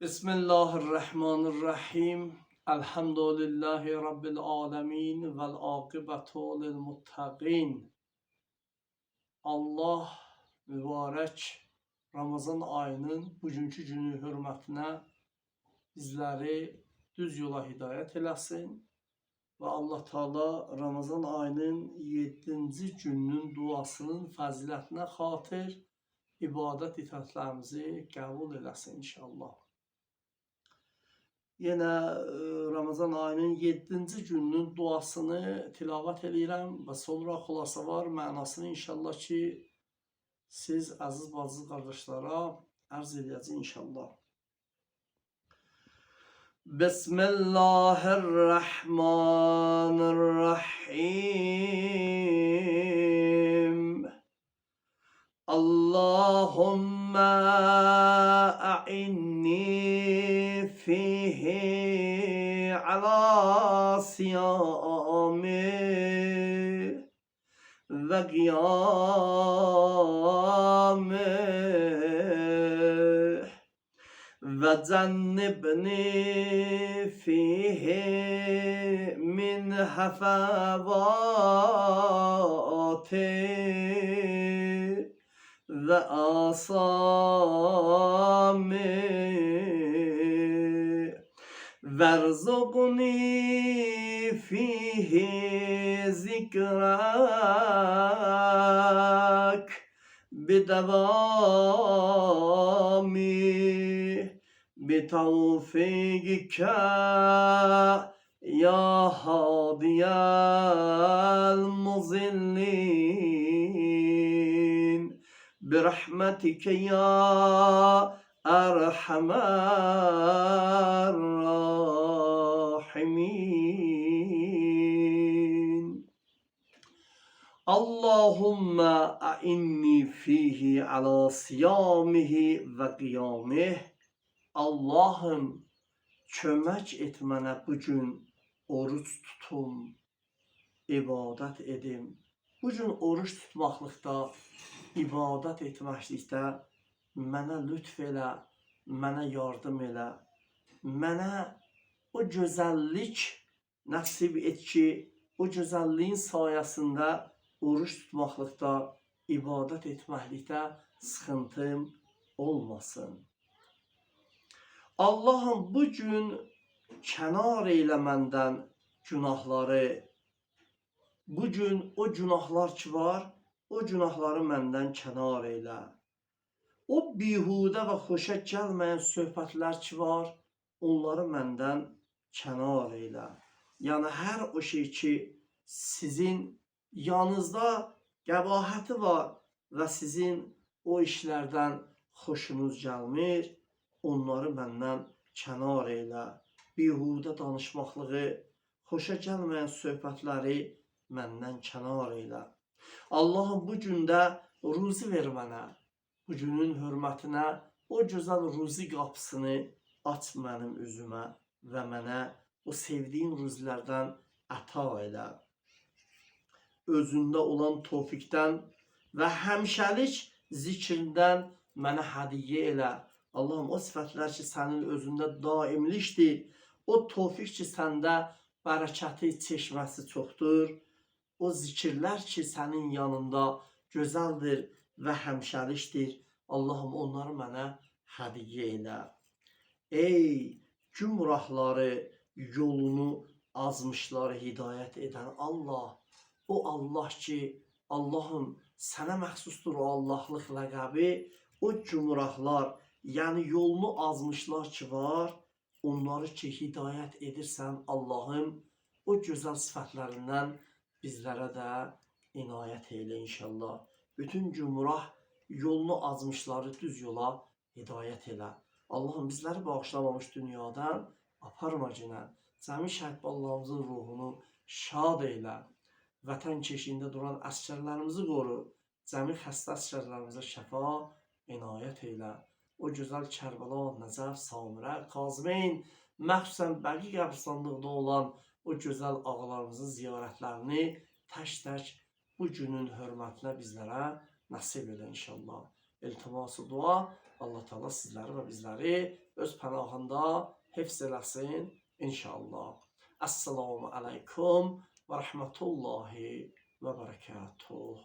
Bismillahirrahmanirrahim. Elhamdülillahi Rabbil alemin. Vel akibetu lil muttaqin. Allah mübarək Ramazan ayının bugünkü günü hörmətinə bizləri düz yola hidayət eləsin. Və Allah Taala Ramazan ayının 7-ci gününün duasının fəzilətinə xatir ibadət itaətlərimizi qəbul eləsin inşallah. Yenə e, Ramazan ayının 7-ci gününün duasını tilavət eləyirəm və sonra xülasə var mənasını inşallah ki siz əziz bacı qardaşlara ərz edəcək inşallah. Bismillahirrahmanirrahim. اللهم أعني فيه على صيامه. وقيامه وجنبني فيه من هفواته asami verzuqni fihi zikrak بدوامی بتوفیقك یا هادی المضلین برحمتك يا erhamer rahimin. Allahümme a'inni fihi ala siyamihi ve kıyamih. Allah'ım çömək et mənə bu gün tutum, ibadət edim. Bu gün oruc tutmaqlıqda, ibadət etməklikdə mənə lütf elə, mənə yardım elə. Mənə o gözəllik nəsib et ki, o gözəlliyin sayəsində oruç tutmaqlıqda, ibadət etməklikdə sıxıntım olmasın. Allah'ım bu gün kənar eylə məndən günahları. Bu gün o günahlar ki var, o günahları məndən kənar eylə. O bihudə və xoşa gəlməyən söhbətlər ki var, onları məndən kənar eylə. Yəni hər o şey ki sizin yanınızda qəbahəti var və sizin o işlərdən xoşunuz gəlmir, onları məndən kənar eylə. Bihudə danışmaqlığı, xoşa gəlməyən söhbətləri məndən kənar eylə. Allahım bu gündə ruzi ver mənə. Bu günün hörmətinə o gözəl ruzi qapısını aç mənim üzümə və mənə o sevdiyin ruzilərdən əta elə. Özündə olan tofiqdən və həmişəlik zikrindən mənə hədiyyə elə. Allah'ım o sifətlər ki sənin özündə daimlikdir. O tofiq ki səndə bərəkəti, çeşməsi çoxdur. O zikirlər ki sənin yanında gözəldir və həmişəlikdir. Allah'ım onları mənə hədiyyə elə. Ey gümrahları, yolunu azmışları hidayət edən Allah. O Allah ki, Allah'ım sənə məxsusdur o Allahlıq ləqəbi. O gümrahlar, yəni yolunu azmışlar ki var, onları ki hidayət edirsən Allahım, o gözəl sifətlərindən bizlərə də inayət eylə inşallah. Bütün gümrah yolunu azmışları düz yola hidayət elə. Allahım bizləri bağışlamamış dünyadan aparma cinə. Cəmi şəhid ballarımızın ruhunu şad eylə. Vətən keşiyində duran əskərlərimizi qoru. Cəmi xəstə əskərlərimizə şəfa inayət eylə o gözəl Kərbəla, Nəcəf, Samirə, Kazmeyn, məxsusən Bəqi qəbristanlığında olan o gözəl ağalarımızın ziyarətlərini tək-tək bu günün hörmətinə bizlərə nəsib elə inşallah. İltiması dua Allah Teala sizləri və bizləri öz pənahında hifz eləsin inşallah. Assalamu aleykum və rəhmətullahi və bərəkatuh.